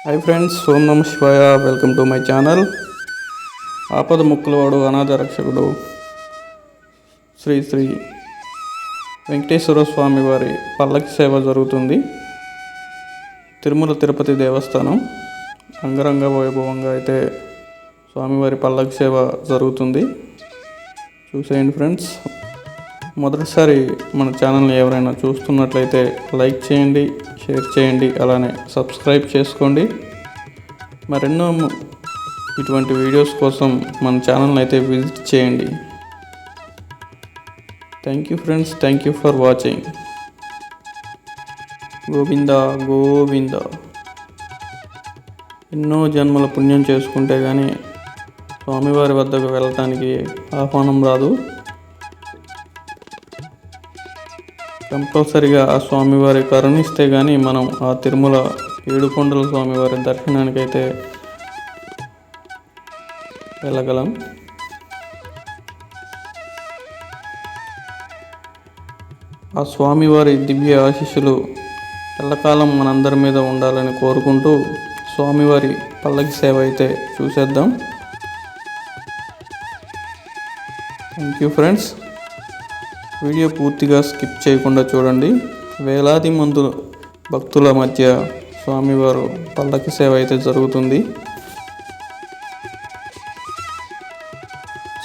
Hi friends ఓం నమ శివాయ welcome to my channel ఆపద ముక్కులవాడు అనాథ రక్షకుడు శ్రీ శ్రీ వెంకటేశ్వర స్వామి వారి పల్లకి సేవ జరుగుతుంది తిరుమల తిరుపతి దేవస్థానం అంగరంగ వైభవంగా అయితే స్వామివారి పల్లకి సేవ జరుగుతుంది చూసేయండి ఫ్రెండ్స్ మొదటిసారి మన ఛానల్ని ఎవరైనా చూస్తున్నట్లయితే లైక్ చేయండి షేర్ చేయండి అలానే సబ్స్క్రైబ్ చేసుకోండి. మరెన్నో ఇటువంటి వీడియోస్ కోసం మన ఛానల్ని అయితే విజిట్ చేయండి. Thank you friends thank you for watching Govinda Govinda. ఎన్నో జన్మల పుణ్యం చేసుకుంటే కానీ స్వామివారి వద్దకు వెళ్ళటానికి ఆహ్వానం రాదు. కంపల్సరిగా ఆ స్వామివారి కరుణిస్తే కానీ మనం ఆ తిరుమల ఏడుకొండల స్వామివారి దర్శనానికైతే వెళ్ళగలం. ఆ స్వామివారి దివ్య ఆశీస్సులు ఎల్లకాలం మనందరి మీద ఉండాలని కోరుకుంటూ స్వామివారి పల్లకి సేవ అయితే చూసేద్దాం. థ్యాంక్ యూ ఫ్రెండ్స్ వీడియో పూర్తిగా స్కిప్ చేయకుండా చూడండి. వేలాది మందు భక్తుల మధ్య స్వామివారు పల్లకి సేవ అయితే జరుగుతుంది.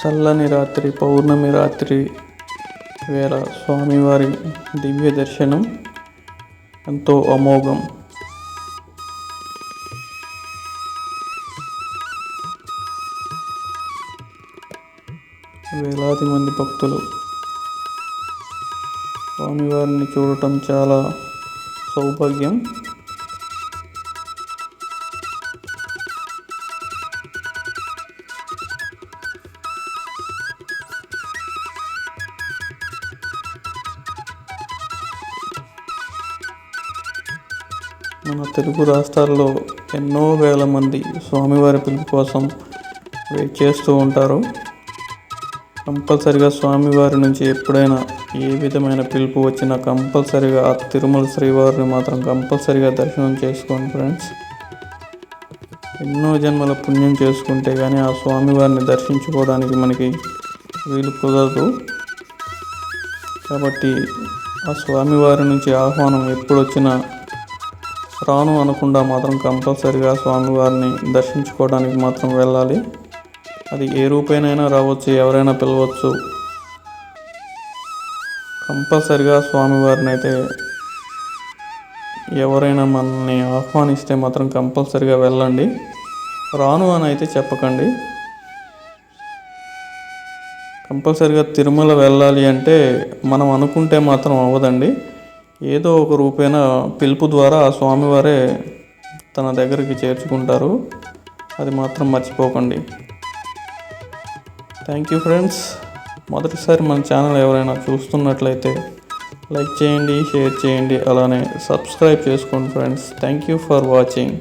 చల్లని రాత్రి పౌర్ణమి రాత్రి వేళ స్వామివారి దివ్య దర్శనం ఎంతో అమోఘం. వేలాది మంది భక్తులు స్వామివారిని చూడటం చాలా సౌభాగ్యం. మన తెలుగు రాష్ట్రాల్లో ఎన్నో వేల మంది స్వామివారి పిలుపు కోసం వెయిట్ చేస్తూ ఉంటారు. కంపల్సరిగా స్వామివారి నుంచి ఎప్పుడైనా ఏ విధమైన పిలుపు వచ్చినా కంపల్సరిగా ఆ తిరుమల శ్రీవారిని మాత్రం కంపల్సరిగా దర్శనం చేసుకోండి ఫ్రెండ్స్. ఎన్నో జన్మల పుణ్యం చేసుకుంటే కానీ ఆ స్వామివారిని దర్శించుకోవడానికి మనకి వీలు కుదరదు. కాబట్టి ఆ స్వామివారి నుంచి ఆహ్వానం ఎప్పుడు వచ్చినా రాను అనకుండా మాత్రం కంపల్సరిగా స్వామివారిని దర్శించుకోవడానికి మాత్రం వెళ్ళాలి. అది ఏ రూపేనైనా రావచ్చు ఎవరైనా పిలవచ్చు. కంపల్సరిగా స్వామివారిని అయితే ఎవరైనా మనల్ని ఆహ్వానిస్తే మాత్రం కంపల్సరిగా వెళ్ళండి. రాను అని అయితే చెప్పకండి. కంపల్సరిగా తిరుమల వెళ్ళాలి అంటే మనం అనుకుంటే మాత్రం అవ్వదండి. ఏదో ఒక రూపేణ పిలుపు ద్వారా ఆ స్వామివారే తన దగ్గరికి చేర్చుకుంటారు. అది మాత్రం మర్చిపోకండి. థ్యాంక్ యూ ఫ్రెండ్స్ మొదటిసారి మన ఛానల్ ఎవరైనా చూస్తున్నట్లయితే లైక్ చేయండి షేర్ చేయండి అలానే సబ్స్క్రైబ్ చేసుకోండి friends thank you for watching